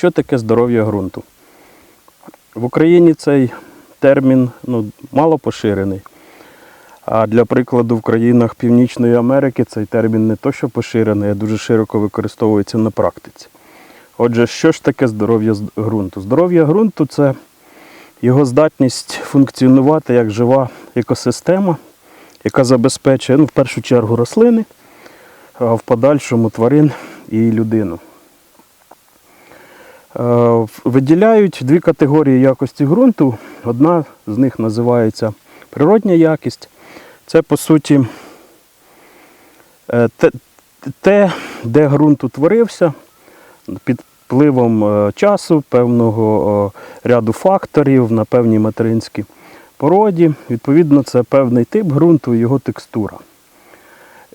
Що таке здоров'я ґрунту? В Україні цей термін ну, мало поширений. А для прикладу, в країнах Північної Америки цей термін не то, що поширений, а дуже широко використовується на практиці. Отже, що ж таке здоров'я ґрунту? Здоров'я ґрунту це його здатність функціонувати як жива екосистема, яка забезпечує ну, в першу чергу рослини, а в подальшому тварин і людину. Е, Виділяють дві категорії якості ґрунту. Одна з них називається природня якість. Це, по суті, е, те, де ґрунт утворився під впливом е, часу, певного ряду факторів на певній материнській породі. Відповідно, це певний тип ґрунту і його текстура.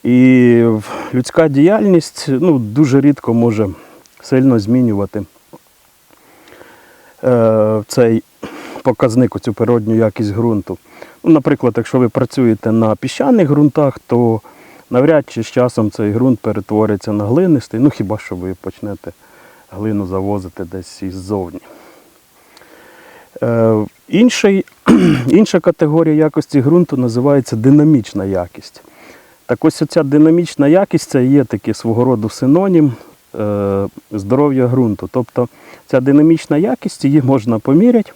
І людська діяльність ну, дуже рідко може сильно змінювати е, цей показник, цю природню якість ґрунту. Ну, наприклад, якщо ви працюєте на піщаних ґрунтах, то навряд чи з часом цей ґрунт перетвориться на глинистий, ну хіба що ви почнете глину завозити десь іззовні. Е, інший, інша категорія якості ґрунту називається динамічна якість. Так ось ця динамічна якість це є такий свого роду синонім здоров'я ґрунту. Тобто ця динамічна якість її можна поміряти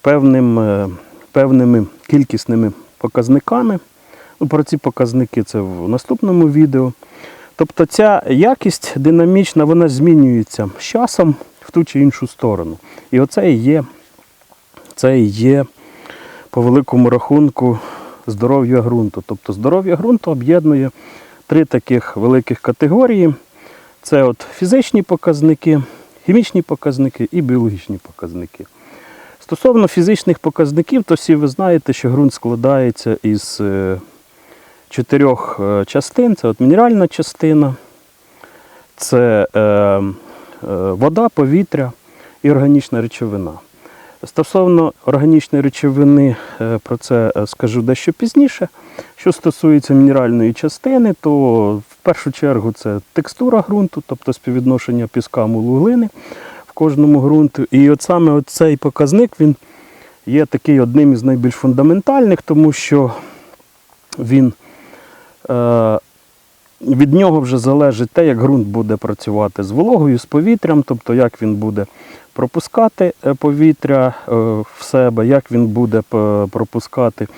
певним, е, певними кількісними показниками. Ну, про ці показники це в наступному відео. Тобто ця якість динамічна, вона змінюється з часом в ту чи іншу сторону. І оце і є, це і є по великому рахунку здоров'я ґрунту. Тобто здоров'я ґрунту об'єднує три таких великих категорії. Це от фізичні показники, хімічні показники і біологічні показники. Стосовно фізичних показників, то всі ви знаєте, що ґрунт складається із е, чотирьох е, частин. Це от мінеральна частина, це е, вода, повітря і органічна речовина. Стосовно органічної речовини, е, про це е, скажу дещо пізніше. Що стосується мінеральної частини, то в першу чергу це текстура ґрунту, тобто співвідношення піска мулу глини в кожному ґрунту. І от саме цей показник він є такий одним із найбільш фундаментальних, тому що він е, від нього вже залежить те, як ґрунт буде працювати з вологою, з повітрям, тобто як він буде пропускати е, повітря е, в себе, як він буде пропускати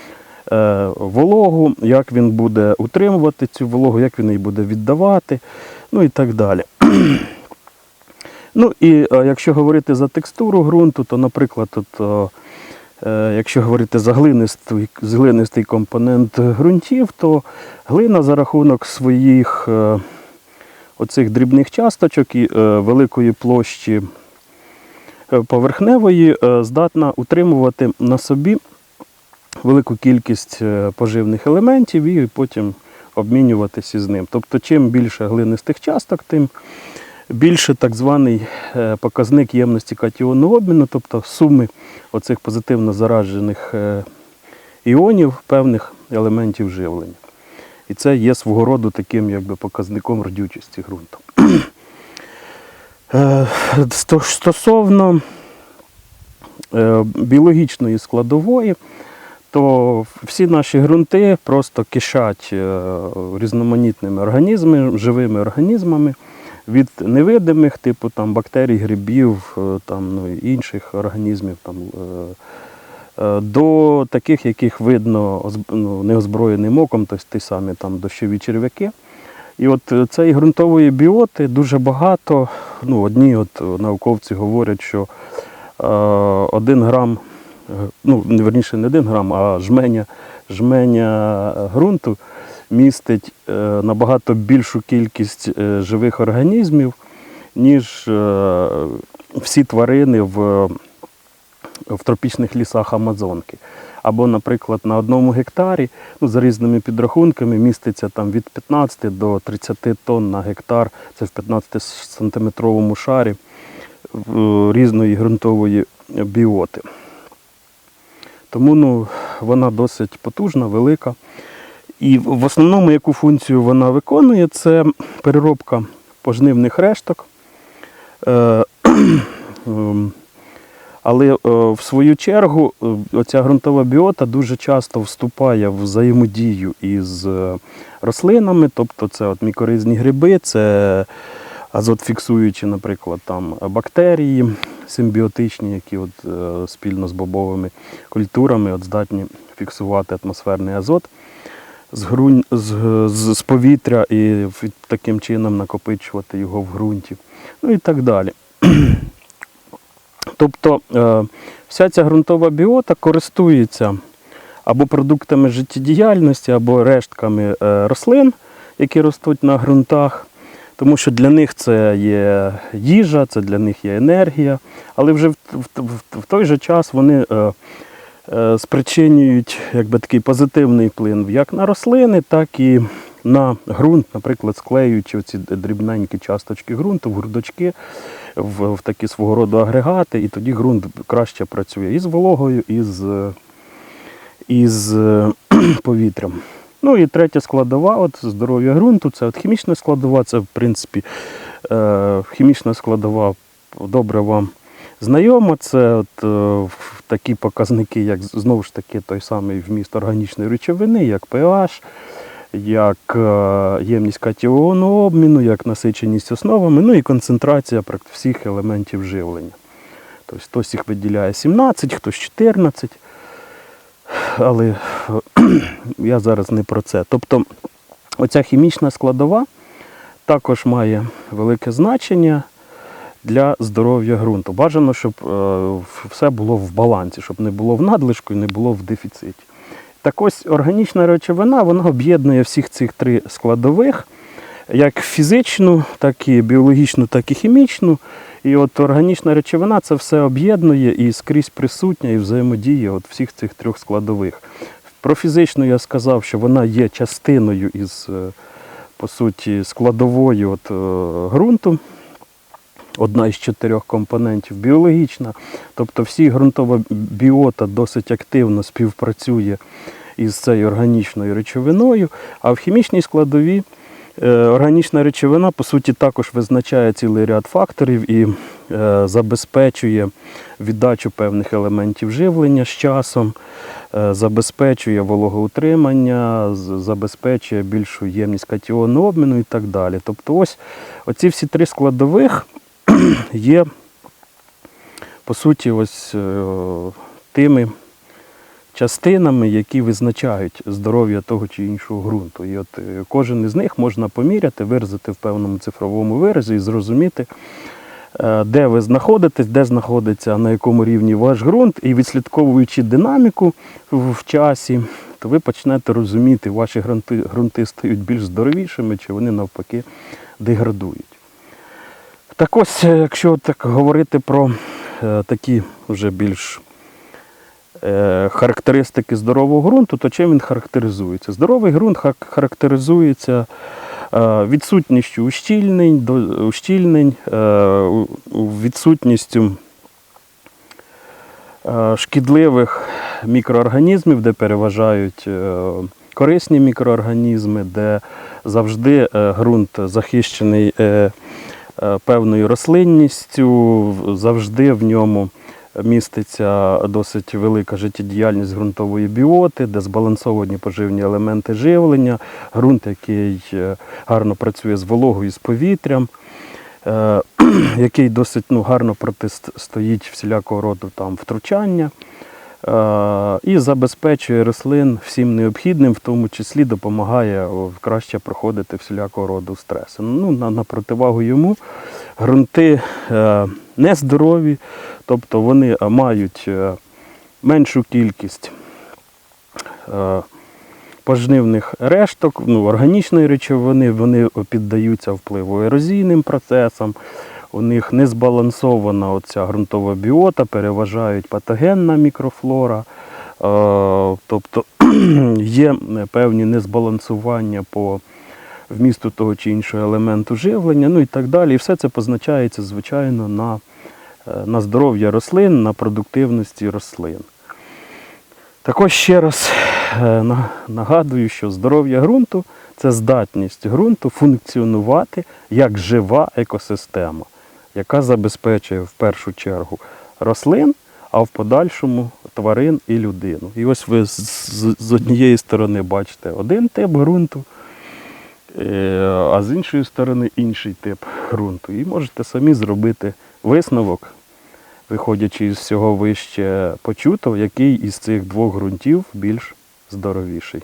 е, вологу, як він буде утримувати цю вологу, як він її буде віддавати, ну і так далі. Ну і якщо говорити за текстуру ґрунту, то, наприклад, от, якщо говорити за глинистий, глинистий компонент ґрунтів, то глина за рахунок своїх е, оцих дрібних часточок і е, великої площі е, поверхневої е, здатна утримувати на собі велику кількість е, поживних елементів і потім обмінюватися з ним. Тобто, чим більше глинистих часток, тим більше так званий е, показник ємності катіонного обміну, тобто суми оцих позитивно заражених е, іонів певних елементів живлення. І це є свого роду таким якби, показником родючості ґрунту. Е, Стосовно біологічної складової, то всі наші ґрунти просто кишать різноманітними організмами, живими організмами від невидимих, типу там, бактерій, грибів, е, там, ну, інших організмів. Там, е, е, до таких, яких видно ну, неозброєним оком, тобто ті самі там, дощові черв'яки. І от цієї ґрунтової біоти дуже багато. Ну, одні от науковці говорять, що е, один грам, ну, верніше, не один грам, а жменя, жменя ґрунту містить е, набагато більшу кількість е, живих організмів, ніж е, всі тварини в, в тропічних лісах Амазонки. Або, наприклад, на одному гектарі, ну, за різними підрахунками, міститься там від 15 до 30 тонн на гектар, це в 15-сантиметровому шарі в- різної ґрунтової біоти. Тому ну, вона досить потужна, велика. І в основному, яку функцію вона виконує, це переробка пожнивних решток, Е, ем, Але е, в свою чергу е, оця ґрунтова біота дуже часто вступає в взаємодію із рослинами, тобто це от мікоризні гриби, це азотфіксуючі, наприклад, там бактерії симбіотичні, які от, спільно з бобовими культурами от, здатні фіксувати атмосферний азот з, грунь, з, з, з повітря і таким чином накопичувати його в ґрунті. Ну і так далі. Тобто е, вся ця ґрунтова біота користується або продуктами життєдіяльності, або рештками е, рослин, які ростуть на ґрунтах, тому що для них це є їжа, це для них є енергія, але вже в, той же час вони е, спричинюють якби, такий позитивний вплив як на рослини, так і на ґрунт, наприклад, склеюючи ці дрібненькі часточки ґрунту в грудочки, в, в такі свого роду агрегати, і тоді ґрунт краще працює і з вологою, і з, і з е, повітрям. Ну і третя складова, от здоров'я ґрунту, це от хімічна складова, це в принципі е, хімічна складова добре вам знайома. Це от, е, такі показники, як знову ж таки той самий вміст органічної речовини, як pH, як е, ємність катіону обміну, як насиченість основами, ну і концентрація всіх елементів живлення. Тобто хтось їх виділяє 17, хтось 14. Але я зараз не про це. Тобто оця хімічна складова також має велике значення для здоров'я ґрунту. Бажано, щоб е, все було в балансі, щоб не було в надлишку і не було в дефіциті. Так ось органічна речовина вона об'єднує всіх цих три складових, як фізичну, так і біологічну, так і хімічну. І от органічна речовина це все об'єднує і скрізь присутня і взаємодіє от всіх цих трьох складових. Про фізичну я сказав, що вона є частиною із, е, по суті, складовою от, е, ґрунту. Одна із чотирьох компонентів біологічна. Тобто всі ґрунтова біота досить активно співпрацює із цією органічною речовиною, а в хімічній складовій е, органічна речовина, по суті, також визначає цілий ряд факторів і е, забезпечує віддачу певних елементів живлення з часом, е, забезпечує вологоутримання, забезпечує більшу ємність катіону обміну і так далі. Тобто, ось оці всі три складових є, по суті, ось е, тими частинами, які визначають здоров'я того чи іншого ґрунту. І от е, кожен із них можна поміряти, виразити в певному цифровому виразі і зрозуміти, е, де ви знаходитесь, де знаходиться на якому рівні ваш ґрунт, і відслідковуючи динаміку в часі, то ви почнете розуміти, ваші ґрунти, ґрунти стають більш здоровішими, чи вони навпаки деградують. Так ось, е, якщо так говорити про е, такі вже більш е, характеристики здорового ґрунту, то чим він характеризується? Здоровий ґрунт характеризується відсутністю ущільнень, ущільнень відсутністю шкідливих мікроорганізмів, де переважають корисні мікроорганізми, де завжди ґрунт захищений певною рослинністю, завжди в ньому міститься досить велика життєдіяльність ґрунтової біоти, де збалансовані поживні елементи живлення, ґрунт, який е, гарно працює з вологою, з повітрям, е, який досить ну, гарно протистоїть всілякого роду там, втручання. Е, І забезпечує рослин всім необхідним, в тому числі допомагає краще проходити всілякого роду стреси. Ну, на, на противагу йому ґрунти е, нездорові, тобто вони е, мають меншу кількість пожнивних решток, ну, органічної речовини, вони піддаються впливу ерозійним процесам. У них не збалансована оця ґрунтова біота, переважають патогенна мікрофлора. Е, Тобто є певні незбалансування по вмісту того чи іншого елементу живлення, ну і так далі. І все це позначається, звичайно, на, е, на здоров'я рослин, на продуктивності рослин. Також ще раз е, нагадую, що здоров'я ґрунту це здатність ґрунту функціонувати як жива екосистема, яка забезпечує в першу чергу рослин, а в подальшому тварин і людину. І ось ви з, з, з однієї сторони бачите один тип ґрунту, е, а з іншої сторони інший тип ґрунту. І можете самі зробити висновок, виходячи із всього вище почутого, який із цих двох ґрунтів більш здоровіший.